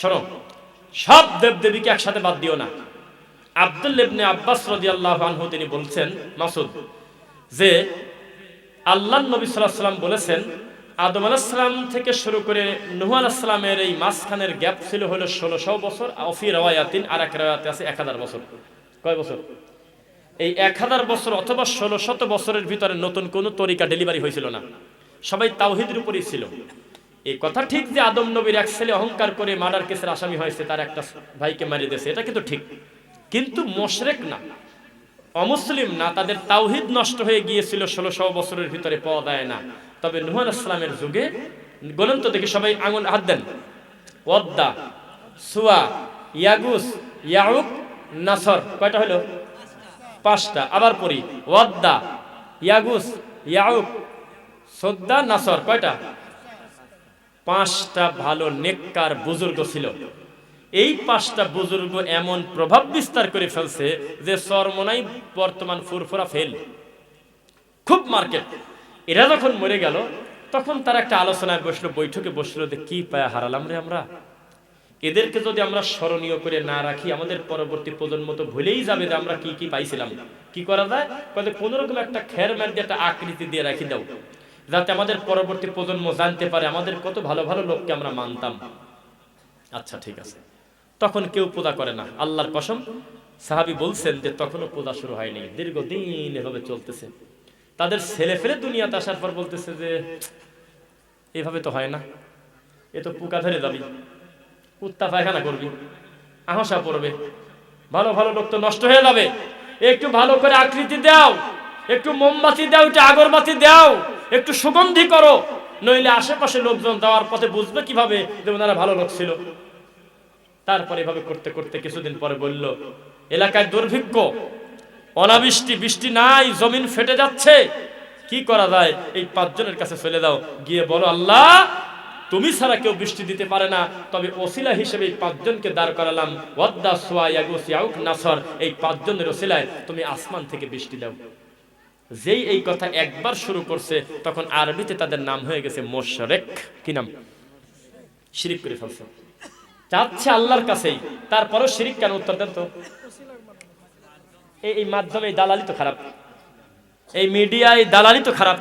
শোনো, সব দেবদেবীকে একসাথে বাদ দিও না। আব্দুল ইবনে আব্বাস রাদিয়াল্লাহু আনহু তিনি বলছেন, মাসুদ, যে আল্লাহ নবী সাল্লাল্লাহু আলাইহি বলেছেন, আদম আলাইহিস সালাম থেকে শুরু করে নূহ আলাইহিস সালামের এই মাঝখানের গ্যাপ ছিল হলো 1600 বছর আফি রাওয়ায়াতিন আর এক রাওয়ায়াতে আছে 1000 বছর। কয় বছর? এই 1000 বছর অথবা 1600 বছরের ভিতরে নতুন কোনো তরিকা ডেলিভারি হয়েছিল না। সবাই তাওহীদের উপরই ছিল। এই কথা ঠিক যে আদম নবীর এক ছেলে অহংকার করে মার্ডার কেসের আসামি হয়েছে, তার একটা ভাইকে মারিয়ে দিয়েছে, এটা কিন্তু ঠিক। কিন্তু মোশরেক না, অমুসলিম না, তাদের তাওহিদ নষ্ট হয়ে গিয়েছিল ষোলোশো বছরের ভিতরে, পাওয়া যায় না। তবে নুহান ইসলামের যুগে গণন্ত দেখে সবাই আঙুল হাত দেন। ওদ্দা সুয়া, ইয়াগুস ইয়াউক নাসর, কয়টা হলো? পাঁচটা। আবার পড়ি, ওয়াদ্দা, ইয়াগুস ইয়াউক সদ্দা, নাসর, কয়টা? পাঁচটা ভালো নেককার বুজুর্গ ছিল। এই পাঁচটা বুজুর্গ এমন প্রভাব বিস্তার করে ফেলছে যে চরমনাই বর্তমান ফুরফুরা ফেল। খুব মার্কেট। এরা যখন মরে গেল, তখন তারা একটা আলোচনায় বসল, বৈঠকে বসল যে, কি পায়া হারালাম রে আমরা? এদেরকে যদি আমরা স্মরণীয় করে না রাখি, আমাদের পরবর্তী প্রজন্ম তো ভুলেই যাবে যে আমরা কি কি পাইছিলাম। কি করা যায়? কোন রকম একটা খের দিয়ে একটা আকৃতি দিয়ে রাখি দাও। যাতে আমাদের পরবর্তী প্রজন্ম জানতে পারে আমাদের কত ভালো ভালো লোককে আমরা মানতাম। আচ্ছা ঠিক আছে। তখন কেউ পূজা করে না। আল্লাহর কসম, সাহাবি বলছেন যে তখনও পূজা শুরু হয়নি। দীর্ঘদিন এভাবে চলতেছে। তাদের ছেলে ফেলে দুনিয়াতে আসার পর বলতেছে যে, এভাবে তো হয় না। এ তো পোকা ধরে যাবি। কুত্তা পায়খানা করবি। আহাসা পড়বে। ভালো ভালো লোক তো নষ্ট হয়ে যাবে। একটু ভালো করে আকৃতি দাও। একটু মোমবাতি দাও, একটু আগরবাতি দাও। একটু সুগন্ধি করো। নইলে আশেপাশে লোকজন দেওয়ার পথে বুঝবে কীভাবে যে ভালো লোক ছিল। তারপরে এভাবে করতে করতে কিছুদিন পরে বলল, এলাকায় দুর্ভিক্ষ। অনাবৃষ্টি, বৃষ্টি নাই, জমিন ফেটে যাচ্ছে। কি করা যায়? এই পাঁচজনের কাছে চলে দাও গিয়ে বলো, আল্লাহ, তুমি ছাড়া কেউ বৃষ্টি দিতে পারে না। তবে ওসিলা হিসেবে পাঁচজনকে দাঁড় করালাম। ওয়াদ্দা সোয়া ইয়াগুস ইয়াউক নাসর। এই পাঁচজনের ওসিলায় তুমি আসমান থেকে বৃষ্টি দাও। যেই এই কথা একবার শুরু করছে, তখন আরবিতে তাদের নাম হয়ে গেছে মোশরেক। কি নাম? শিরিক করে ফেলছে। চাচ্ছে আল্লাহর কাছেই। তারপরও শিরিক কেন উত্তর দেন তো? এই মাধ্যমে দালালি তো খারাপ। এই মিডিয়ায় দালালি তো খারাপ।